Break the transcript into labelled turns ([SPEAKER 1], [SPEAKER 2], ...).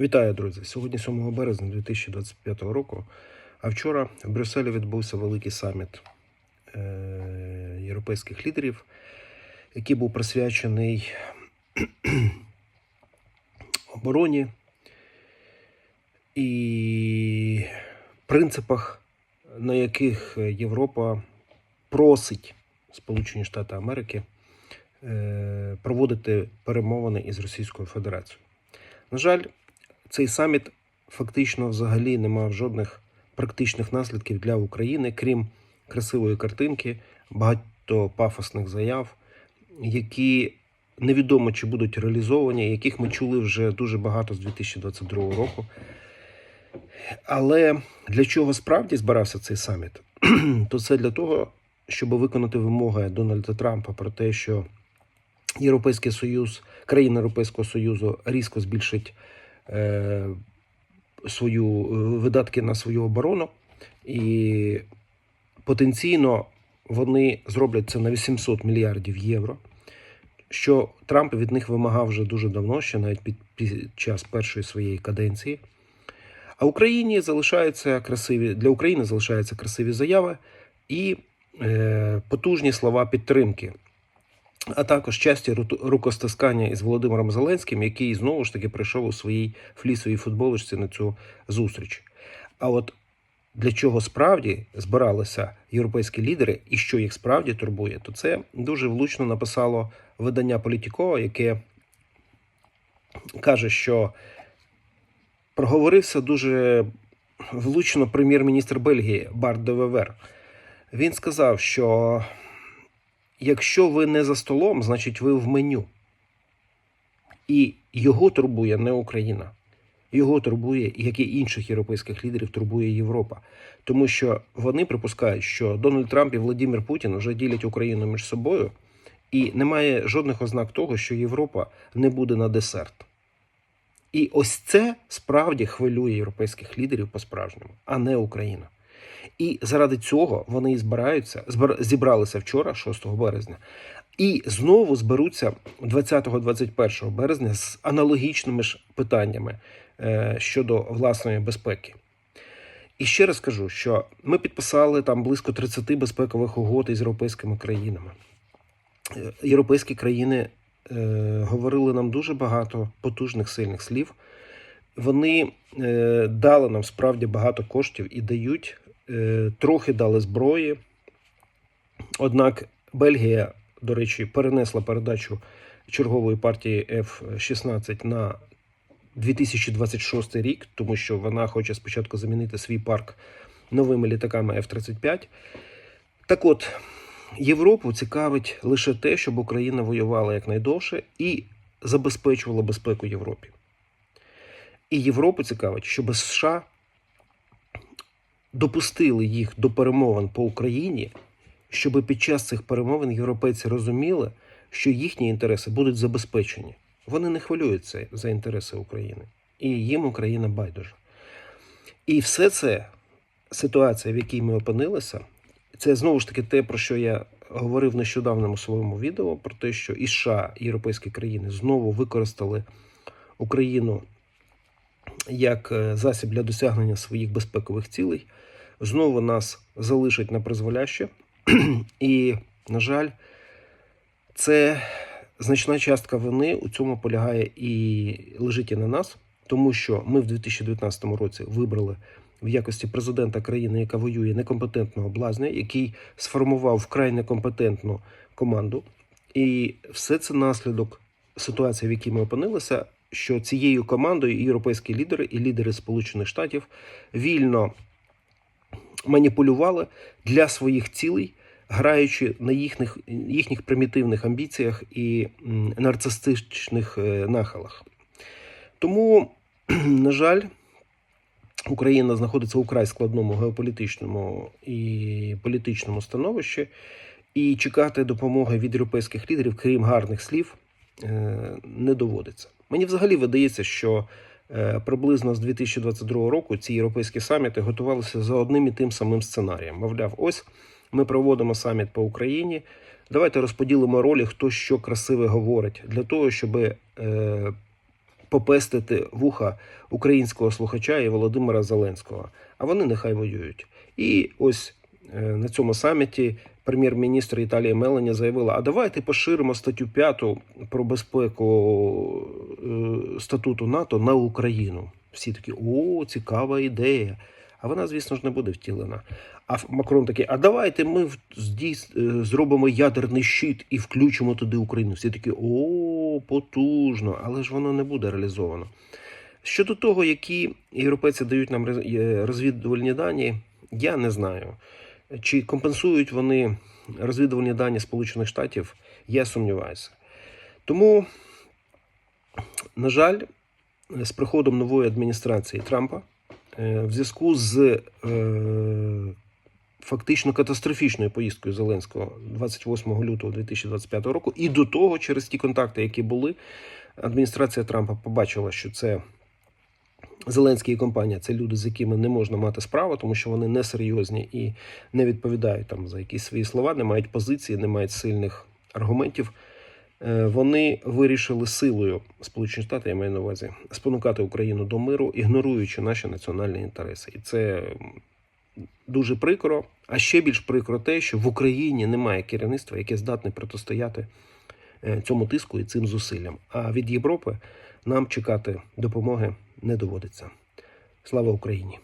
[SPEAKER 1] Вітаю, друзі! Сьогодні 7 березня 2025 року. А вчора в Брюсселі відбувся великий саміт е, європейських лідерів, який був присвячений обороні і принципах, на яких Європа просить Сполучені Штати Америки е, проводити перемовини із Російською Федерацією. На жаль, цей саміт фактично взагалі не мав жодних практичних наслідків для України, крім красивої картинки, багато пафосних заяв, які невідомо чи будуть реалізовані, яких ми чули вже дуже багато з 2022 року. Але для чого справді збирався цей саміт? То це для того, щоб виконати вимоги Дональда Трампа про те, що Європейський Союз, країни Європейського Союзу різко збільшить свою е, видатки на свою оборону, і потенційно вони зроблять це на 800 мільярдів євро. Що Трамп від них вимагав вже дуже давно, ще навіть під, під час першої своєї каденції. А Україні залишаються красиві для України залишаються красиві заяви і е, потужні слова підтримки а також часті ру- рукостискання із Володимиром Зеленським, який знову ж таки прийшов у своїй флісовій футболочці на цю зустріч. А от для чого справді збиралися європейські лідери і що їх справді турбує, то це дуже влучно написало видання Політікова, яке каже, що проговорився дуже влучно прем'єр-міністр Бельгії Барт де Вевер. Він сказав, що якщо ви не за столом, значить ви в меню. І його турбує не Україна. Його турбує, як і інших європейських лідерів, турбує Європа. Тому що вони припускають, що Дональд Трамп і Владимир Путін вже ділять Україну між собою, і немає жодних ознак того, що Європа не буде на десерт. І ось це справді хвилює європейських лідерів по-справжньому, а не Україна. І заради цього вони і збираються, збир- зібралися вчора, 6 березня, і знову зберуться 20-21 березня з аналогічними ж питаннями е, щодо власної безпеки. І ще раз кажу, що ми підписали там близько 30 безпекових угод із європейськими країнами. Е, Європейські країни е, говорили нам дуже багато потужних сильних слів. Вони е, дали нам справді багато коштів і дають трохи дали зброї. Однак Бельгія, до речі, перенесла передачу чергової партії F-16 на 2026 рік, тому що вона хоче спочатку замінити свій парк новими літаками F-35. Так от, Європу цікавить лише те, щоб Україна воювала якнайдовше і забезпечувала безпеку Європі. І Європу цікавить, щоб США допустили їх до перемовин по Україні, щоб під час цих перемовин європейці розуміли, що їхні інтереси будуть забезпечені. Вони не хвилюються за інтереси України, і їм Україна байдужа. І все це ситуація, в якій ми опинилися, це знову ж таки те, про що я говорив в нещодавному своєму відео, про те, що і США, і європейські країни знову використали Україну як е, засіб для досягнення своїх безпекових цілей, знову нас залишать на призволяще. І, на жаль, це значна частка вини у цьому полягає і лежить і на нас, тому що ми в 2019 році вибрали в якості президента країни, яка воює некомпетентного блазня, який сформував вкрай некомпетентну команду. І все це наслідок ситуації, в якій ми опинилися, що цією командою європейські лідери, і лідери Сполучених Штатів вільно маніпулювали для своїх цілей, граючи на їхніх, їхніх примітивних амбіціях і нарцистичних е, нахилах. Тому, на жаль, Україна знаходиться у край складному геополітичному і політичному становищі, і чекати допомоги від європейських лідерів, крім гарних слів, не доводиться. Мені взагалі видається, що е, приблизно з 2022 року ці європейські саміти готувалися за одним і тим самим сценарієм. Мовляв, ось ми проводимо саміт по Україні. Давайте розподілимо ролі, хто що красиве говорить, для того, щоб е, попестити вуха українського слухача і Володимира Зеленського. А вони нехай воюють. І ось е, на цьому саміті прем'єр-міністр Італії Мелані заявила: а давайте поширимо статтю 5 про безпеку е, статуту НАТО на Україну. Всі такі, о, цікава ідея. А вона, звісно ж, не буде втілена. А Макрон такий, а давайте ми е, зробимо ядерний щит і включимо туди Україну. Всі такі, о, потужно, але ж воно не буде реалізовано. Щодо того, які європейці дають нам е, розвідувальні дані, я не знаю. Чи компенсують вони розвідувальні дані Сполучених Штатів, я сумніваюся. Тому, на жаль, з приходом нової адміністрації Трампа е, в зв'язку з е, фактично катастрофічною поїздкою Зеленського 28 лютого 2025 року, і до того, через ті контакти, які були, адміністрація Трампа побачила, що це Зеленський і компанія це люди, з якими не можна мати справу, тому що вони несерйозні і не відповідають там за якісь свої слова, не мають позиції, не мають сильних аргументів. Е, Вони вирішили силою Сполучені Штати, я маю на увазі, спонукати Україну до миру, ігноруючи наші національні інтереси. І це дуже прикро. А ще більш прикро те, що в Україні немає керівництва, яке здатне протистояти е, цьому тиску і цим зусиллям. А від Європи нам чекати допомоги не доводиться. Слава Україні!